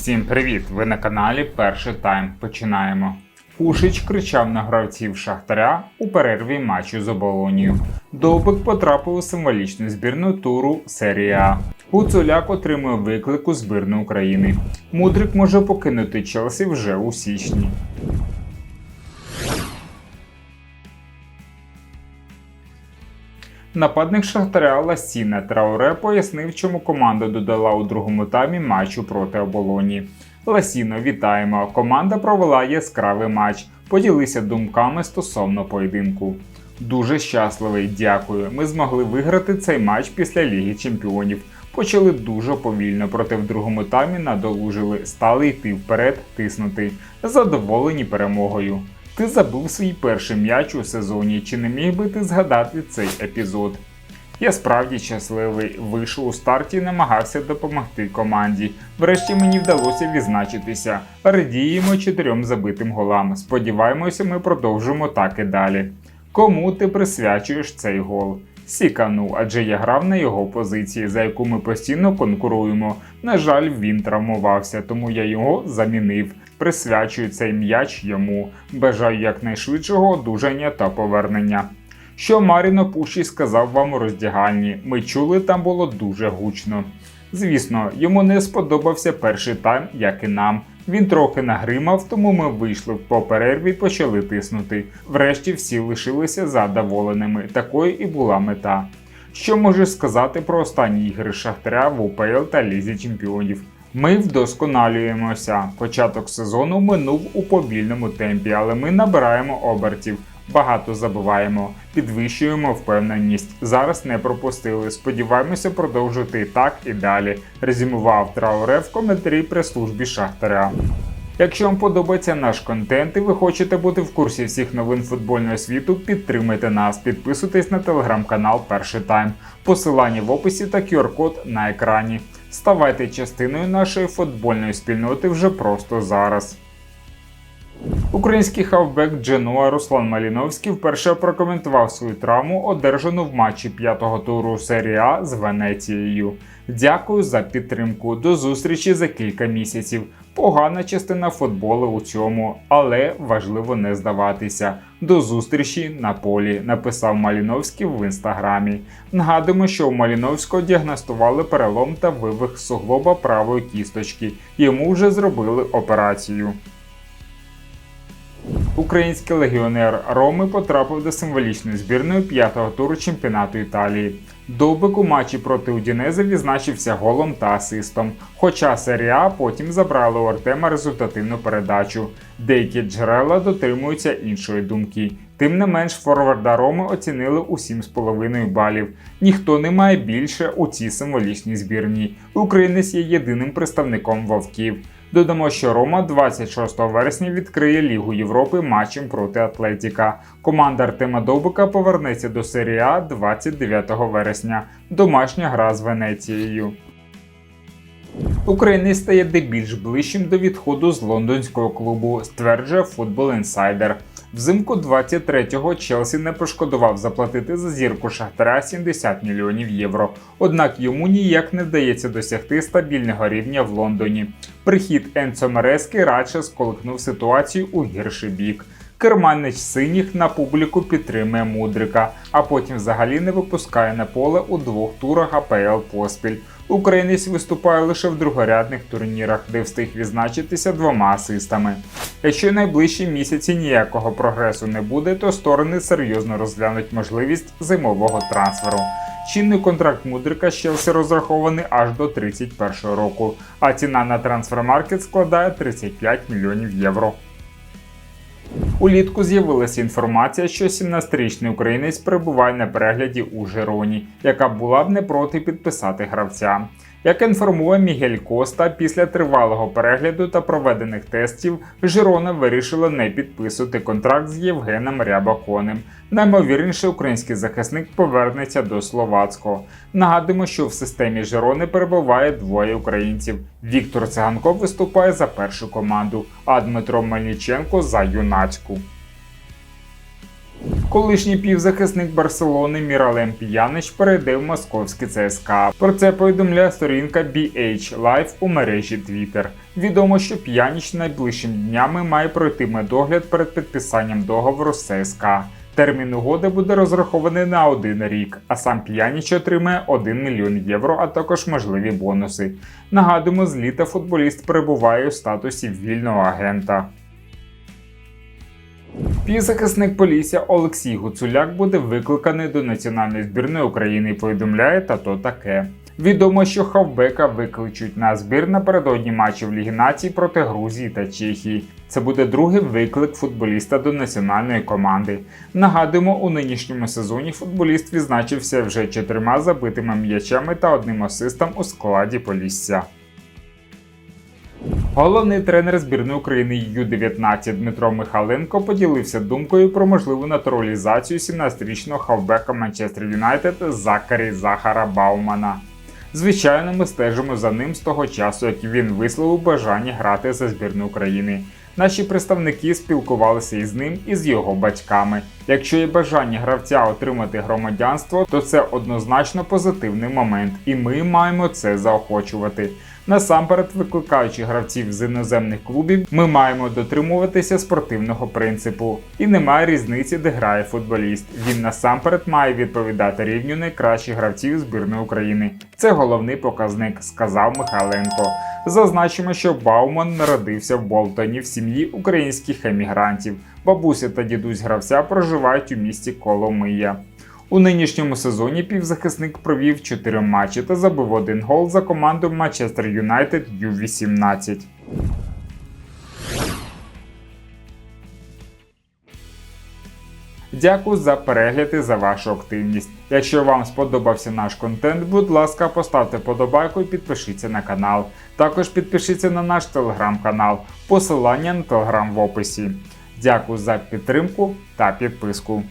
Всім привіт! Ви на каналі Перший Тайм. Починаємо. Кушич кричав на гравців Шахтаря у перерві матчу з оболонію. Довбик потрапив у символічну збірну туру серії А. Гуцуляк отримує виклик у збірну України. Мудрик може покинути Челсі вже у січні. Нападник Шахтаря Ласіна Трауре пояснив, чому команда додала у другому таймі матчу проти оболоні. Ласіно, вітаємо! Команда провела яскравий матч. Поділися думками стосовно поєдинку. Дуже щасливий, дякую. Ми змогли виграти цей матч після Ліги Чемпіонів. Почали дуже повільно, проте в другому таймі надолужили, стали йти вперед, тиснути. Задоволені перемогою. Ти забив свій перший м'яч у сезоні. Чи не міг би ти згадати цей епізод? Я справді щасливий. Вийшов у старті і намагався допомогти команді. Врешті мені вдалося відзначитися. Радіємо чотирьом забитим голам. Сподіваємося, ми продовжимо так і далі. Кому ти присвячуєш цей гол? Сікану, адже я грав на його позиції, за яку ми постійно конкуруємо. На жаль, він травмувався, тому я його замінив. Присвячую цей м'яч йому. Бажаю якнайшвидшого одужання та повернення. Що Маріно Пуші сказав вам у роздягальні? Ми чули, там було дуже гучно. Звісно, йому не сподобався перший тайм, як і нам. Він трохи нагримав, тому ми вийшли по перерві почали тиснути. Врешті всі лишилися задоволеними. Такою і була мета. Що можеш сказати про останні ігри Шахтаря в УПЛ та Лізі Чемпіонів? Ми вдосконалюємося. Початок сезону минув у повільному темпі, але ми набираємо обертів. Багато забиваємо, підвищуємо впевненість. Зараз не пропустили. Сподіваємося продовжити так і далі. Резюмував Трауре в коментарі прес-службі Шахтаря. Якщо вам подобається наш контент і ви хочете бути в курсі всіх новин футбольного світу, підтримайте нас, підписуйтесь на телеграм-канал Перший Тайм. Посилання в описі та QR-код на екрані. Ставайте частиною нашої футбольної спільноти вже просто зараз. Український хавбек Дженуа Руслан Маліновський вперше прокоментував свою травму, одержану в матчі п'ятого туру серії А з Венецією. Дякую за підтримку. До зустрічі за кілька місяців. Погана частина футболу у цьому, але важливо не здаватися. До зустрічі на полі, написав Маліновський в інстаграмі. Нагадуємо, що у Маліновського діагностували перелом та вивих суглоба правої кісточки. Йому вже зробили операцію. Український легіонер Роми потрапив до символічної збірної п'ятого туру чемпіонату Італії. Довбик у матчі проти Удінези відзначився голом та асистом. Хоча серія потім забрала у Артема результативну передачу. Деякі джерела дотримуються іншої думки. Тим не менш, форварда Роми оцінили у 7,5 балів. Ніхто не має більше у цій символічній збірні. Українець є єдиним представником вовків. Додамо, що Рома 26 вересня відкриє Лігу Європи матчем проти Атлетіка. Команда Артема Довбика повернеться до серії А 29 вересня. Домашня гра з Венецією. Українець стає дебільш ближчим до відходу з лондонського клубу, стверджує Football Insider. Взимку 23-го Челсі не пошкодував заплатити за зірку Шахтаря 70 мільйонів євро. Однак йому ніяк не вдається досягти стабільного рівня в Лондоні. Прихід Енцо Мерески радше сколихнув ситуацію у гірший бік. Керманич синіх на публіку підтримує мудрика, а потім взагалі не випускає на поле у двох турах АПЛ поспіль. Українець виступає лише в другорядних турнірах, де встиг відзначитися двома асистами. Якщо найближчі місяці ніякого прогресу не буде, то сторони серйозно розглянуть можливість зимового трансферу. Чинний контракт Мудрика з Челсі розрахований аж до 31 року, а ціна на трансфермаркет складає 35 мільйонів євро. Улітку з'явилася інформація, що 17-річний українець перебуває на перегляді у Жероні, яка була б не проти підписати гравця. Як інформує Мігель Коста, після тривалого перегляду та проведених тестів Жирона вирішила не підписувати контракт з Євгеном Рябаконем. Наймовірніше, український захисник повернеться до словацького. Нагадуємо, що в системі Жирони перебуває двоє українців. Віктор Циганков виступає за першу команду, а Дмитро Мельниченко за юнацьку. Колишній півзахисник Барселони Міралем П'янич перейде в московський ЦСКА. Про це повідомляє сторінка BH Live у мережі Twitter. Відомо, що П'яніч найближчими днями має пройти медогляд перед підписанням договору з ЦСКА. Термін угоди буде розрахований на один рік, а сам П'яніч отримає 1 мільйон євро, а також можливі бонуси. Нагадуємо, з літа футболіст перебуває у статусі вільного агента. Півзахисник Полісся Олексій Гуцуляк буде викликаний до національної збірної України. Повідомляє тато таке. Відомо, що хавбека викличуть на збір напередодні матчів Ліги Націй проти Грузії та Чехії. Це буде другий виклик футболіста до національної команди. Нагадуємо, у нинішньому сезоні футболіст відзначився вже чотирма забитими м'ячами та одним асистом у складі Полісся. Головний тренер збірної України Ю-19 Дмитро Михаленко поділився думкою про можливу натуралізацію 17-річного хавбека Манчестер Юнайтед Закарі Захара Баумана. Звичайно, ми стежимо за ним з того часу, як він висловив бажання грати за збірну України. Наші представники спілкувалися із ним і з його батьками. Якщо є бажання гравця отримати громадянство, то це однозначно позитивний момент, і ми маємо це заохочувати. Насамперед, викликаючи гравців з іноземних клубів, ми маємо дотримуватися спортивного принципу. І немає різниці, де грає футболіст. Він насамперед має відповідати рівню найкращих гравців збірної України. Це головний показник, сказав Михайленко. Зазначимо, що Бауман народився в Болтоні в сім'ї українських емігрантів. Бабуся та дідусь гравця проживають у місті Коломия. У нинішньому сезоні півзахисник провів 4 матчі та забив один гол за команду Манчестер Юнайтед Ю-18. Дякую за перегляд і за вашу активність. Якщо вам сподобався наш контент, будь ласка, поставте подобайку і підпишіться на канал. Також підпишіться на наш телеграм-канал, посилання на телеграм в описі. Дякую за підтримку та підписку.